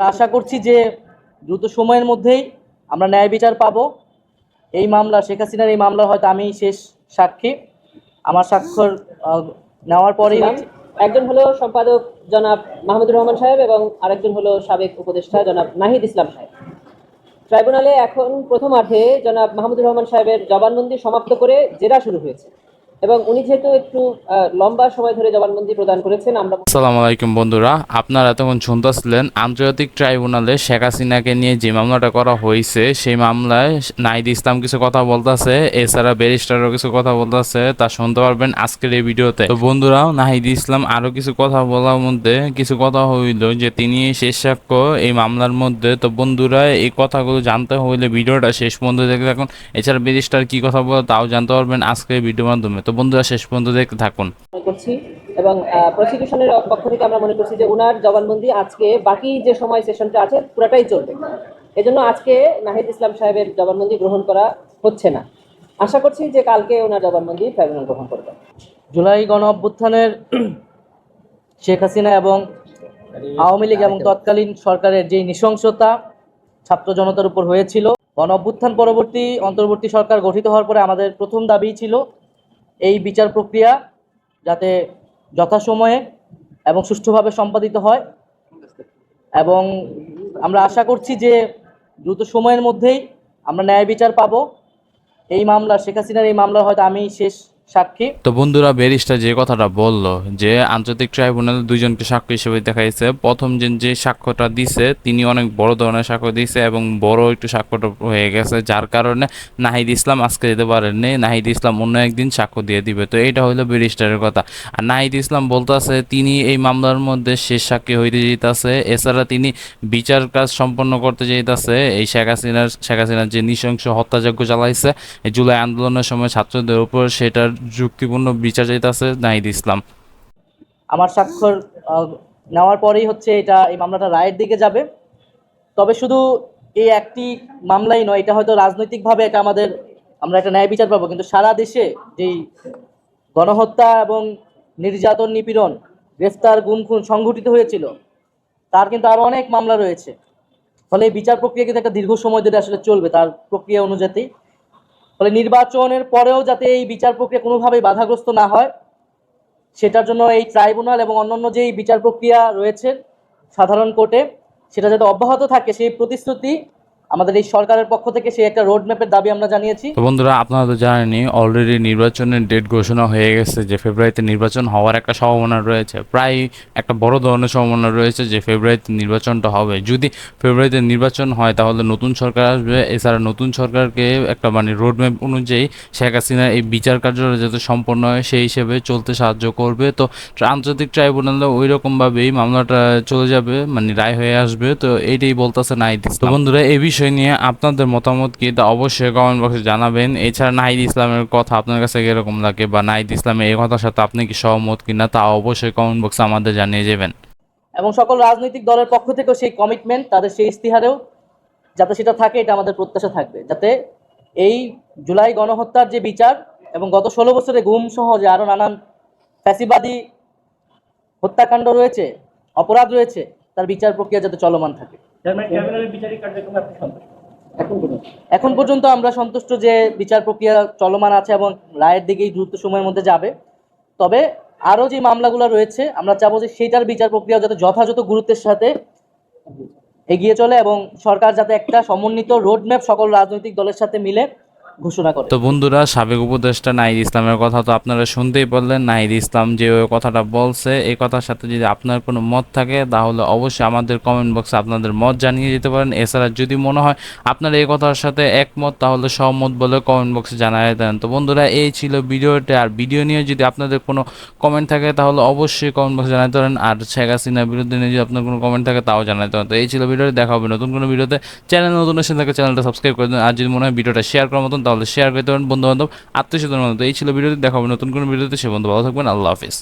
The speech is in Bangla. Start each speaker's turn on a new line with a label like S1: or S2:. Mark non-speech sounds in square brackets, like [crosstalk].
S1: আশা করছি যে দ্রুত সময়ের মধ্যেই আমরা ন্যায় বিচার পাবো। এই মামলা, শেখ হাসিনার এই মামলা হয়তো আমি শেষ সাক্ষী। আমার স্বাক্ষর নেওয়ার পরেই
S2: একজন হলো সম্পাদক জনাব মাহমুদুর রহমান সাহেব এবং আরেকজন হলো সাবেক উপদেষ্টা জনাব নাহিদ ইসলাম সাহেব। ট্রাইব্যুনালে এখন প্রথমার্ধে জনাব মাহমুদুর রহমান সাহেবের জবানবন্দি সমাপ্ত করে জেরা শুরু হয়েছে। এবং উনি যেহেতু একটু লম্বা সময় ধরে জবানবন্দি প্রদান করেছেন, আমরা
S3: আসসালামু আলাইকুম বন্ধুরা। আপনারা এতক্ষণ শুনতেছিলেন আন্তর্জাতিক ট্রাইব্যুনালে শেখ হাসিনাকে নিয়ে যে মামলাটা করা হয়েছে, সেই মামলায় নাহিদ ইসলাম কিছু কথা বলতেছে, এছাড়া ব্যারিস্টারও কিছু কথা বলতেছে, তা শুনতে পারবেন আজকের এই ভিডিওতে। তো বন্ধুরা, নাহিদ ইসলাম আরও কিছু কথা বলার মধ্যে কিছু কথা হইল যে তিনি শেষ সাক্ষ্য এই মামলার মধ্যে। তো বন্ধুরা, এই কথাগুলো জানতে হইলে ভিডিওটা শেষ পর্যন্ত দেখতে থাকুন। এছাড়া ব্যারিস্টার কি কথা বলে তাও জানতে পারবেন আজকের ভিডিওর মাধ্যমে। তো বন্ধুরা শেষ পর্যন্ত দেখতে থাকুন।
S2: করছি এবং প্রসিকিউশনের পক্ষ থেকে আমরা মনে করছি যে ওনার জবানবন্দি আজকে বাকি যে সময় সেশনটা আছে পুরাটাই চলবে। এজন্য আজকে নাহিদ ইসলাম সাহেবের জবানবন্দি গ্রহণ করা হচ্ছে না। আশা করছি যে কালকে ওনার জবানবন্দি ট্রাইব্যুনাল গ্রহণ করবে।
S1: জুলাই গণ অভ্যুত্থানের [clears throat] শেখ হাসিনা এবং আওয়ামী লীগ এবং তৎকালীন সরকারের যে নৃশংসতা ছাত্র জনতার উপর হয়েছিল গণ অভ্যুত্থান পরবর্তী অন্তর্বর্তী সরকার গঠিত হওয়ার পরে আমাদের প্রথম দাবি ছিল এই বিচার প্রক্রিয়া যাতে যথাসময়ে এবং সুষ্ঠুভাবে সম্পাদিত হয়। এবং আমরা আশা করছি যে দ্রুত সময়ের মধ্যেই আমরা ন্যায় বিচার পাব। এই মামলা শেখ হাসিনার এই মামলার হয়তো আমি শেষ সাক্ষী।
S3: তো বন্ধুরা, ব্যারিস্টার যে কথাটা বলল যে আন্তর্জাতিক ট্রাইব্যুনাল দুইজনকে সাক্ষ্য হিসেবে দেখাইছে, প্রথম যে যে সাক্ষ্যটা দিছে, তিনি অনেক বড় ধরনের সাক্ষ্য দিয়েছে এবং বড় একটু সাক্ষ্যটা হয়ে গেছে, যার কারণে নাহিদ ইসলাম আজকে যেতে পারেননি। নাহিদ ইসলাম অন্য একদিন সাক্ষ্য দিয়ে দিবে। তো এটা হলো ব্যারিস্টারের কথা। আর নাহিদ ইসলাম বলতেছে, তিনি এই মামলার মধ্যে শেষ সাক্ষী হইতে যেতেছে এছাড়া তিনি বিচার কাজ সম্পন্ন করতে যেতেছে এই শেখ হাসিনার শেখ হাসিনার যে নৃশংস হত্যাযজ্ঞ চালাইছে জুলাই আন্দোলনের সময় ছাত্রদের উপর সেটার যুক্তিপূর্ণ বিচার চাইতেছে নাহিদ ইসলাম।
S1: আমার স্বাক্ষর নেওয়ার পরেই হচ্ছে এটা, এই মামলাটা রায়ের দিকে যাবে। তবে শুধু এই একটি মামলাই নয়, এটা হয়তো রাজনৈতিকভাবে এটা আমাদের, আমরা একটা ন্যায় বিচার পাবো। কিন্তু সারা দেশে যেই গণহত্যা এবং নির্যাতন নিপীড়ন, গ্রেফতার গুম খুন সংঘটিত হয়েছিল, তার কিন্তু আরও অনেক মামলা রয়েছে। ফলে এই বিচার প্রক্রিয়া কিন্তু একটা দীর্ঘ সময় ধরে আসলে চলবে, তার প্রক্রিয়া অনুযায়ী। ফলে নির্বাচনের পরেও যাতে এই বিচার প্রক্রিয়া কোনোভাবেই বাধাগ্রস্ত না হয়, সেটার জন্য এই ট্রাইব্যুনাল এবং অন্যান্য যেই বিচার প্রক্রিয়া রয়েছে সাধারণ কোর্টে, সেটা যাতে অব্যাহত থাকে সেই প্রতিশ্রুতি আমাদের এই সরকারের পক্ষ থেকে সেই একটা রোড ম্যাপের দাবি আমরা জানিয়েছি।
S3: তো বন্ধুরা, আপনারা তো জানেনই অলরেডি নির্বাচনের ডেট ঘোষণা হয়ে গেছে যে ফেব্রুয়ারিতে নির্বাচন হওয়ার একটা সম্ভাবনা রয়েছে। প্রায় একটা বড় ধরনের সম্ভাবনা রয়েছে যে ফেব্রুয়ারিতে নির্বাচনটা হবে। যদি ফেব্রুয়ারিতে নির্বাচন হয়, তাহলে নতুন সরকার আসবে। এছাড়া নতুন সরকারকে একটা মানে রোড ম্যাপ অনুযায়ী শেখ হাসিনার এই বিচার কার্য যাতে সম্পন্ন হয়, সেই হিসেবে চলতে সাহায্য করবে। তো আন্তর্জাতিক ট্রাইব্যুনালে ওই রকমভাবেই মামলাটা চলে যাবে মানে রায় হয়ে আসবে। তো এইটাই বলতেছে ইসলাম। তো বন্ধুরা, এই বিষয় নিয়ে আপনাদের মতামত কি? তা অবশ্যই কমেন্ট বক্সে জানাবেন। এছাড়া নাহিদ ইসলামের কথা আপনার কাছে কীরকম লাগে বা নাহিদ ইসলামের এই কথার সাথে আপনি কি সহমত কিনা তা অবশ্যই কমেন্ট বক্সে আমাদের জানিয়ে যাবেন।
S1: এবং সকল রাজনৈতিক দলের পক্ষ থেকেও সেই কমিটমেন্ট তাদের সেই ইস্তিহারেও যাতে সেটা থাকে, এটা আমাদের প্রত্যাশা থাকবে। যাতে এই জুলাই গণহত্যার যে বিচার এবং গত ষোলো বছরে গুম সহ যে আরও নানান ফ্যাসিবাদী হত্যাকাণ্ড রয়েছে, অপরাধ রয়েছে, তার বিচার প্রক্রিয়া যাতে চলমান থাকে। এখন পর্যন্ত আমরা সন্তুষ্ট যে বিচার প্রক্রিয়া চলমান আছে এবং রায়ের দিকেই দ্রুত সময়ের মধ্যে যাবে। তবে আরও যে মামলাগুলো রয়েছে, আমরা চাবো যে সেইটার বিচার প্রক্রিয়া যাতে যথাযথ গুরুত্বের সাথে এগিয়ে চলে এবং সরকার যাতে একটা সমন্বিত রোডম্যাপ সকল রাজনৈতিক দলের সাথে মিলে ঘোষণা করে।
S3: তো বন্ধুরা, সাবেক উপদেষ্টা নাহিদ ইসলামের কথা তো আপনারা শুনতেই পারলেন। নাহিদ ইসলাম যে ওই কথাটা বলছে, এই কথার সাথে যদি আপনার কোনো মত থাকে, তাহলে অবশ্যই আমাদের কমেন্ট বক্সে আপনাদের মত জানিয়ে দিতে পারেন। এছাড়া যদি মনে হয় আপনার এই কথার সাথে একমত, তাহলে সহমত বলে কমেন্ট বক্সে জানিয়ে দেন। তো বন্ধুরা, এই ছিল ভিডিওটা। আর ভিডিও নিয়ে যদি আপনাদের কোনো কমেন্ট থাকে, তাহলে অবশ্যই কমেন্ট বক্সে জানাতে পারেন আর শেখ হাসিনার বিরুদ্ধে নিয়ে যদি আপনার কোনো কমেন্ট থাকে, তাও জানাতে পারেন তো এই ছিল ভিডিওটি। দেখা হবে নতুন কোনো ভিডিওতে। চ্যানেল নতুন এসে থাকে চ্যানেলটা সাবস্ক্রাইব করে দেন। আর যদি মনে হয় ভিডিওটা শেয়ার করার মতন তাহলে শেয়ার করতে পারেন বন্ধু বান্ধব আত্মীয় স্বজন এই ছিল ভিডিওতে দেখাবো নতুন কোনো ভিডিওতে, সে বন্ধু ভালো থাকবেন, আল্লাহ হাফিজ।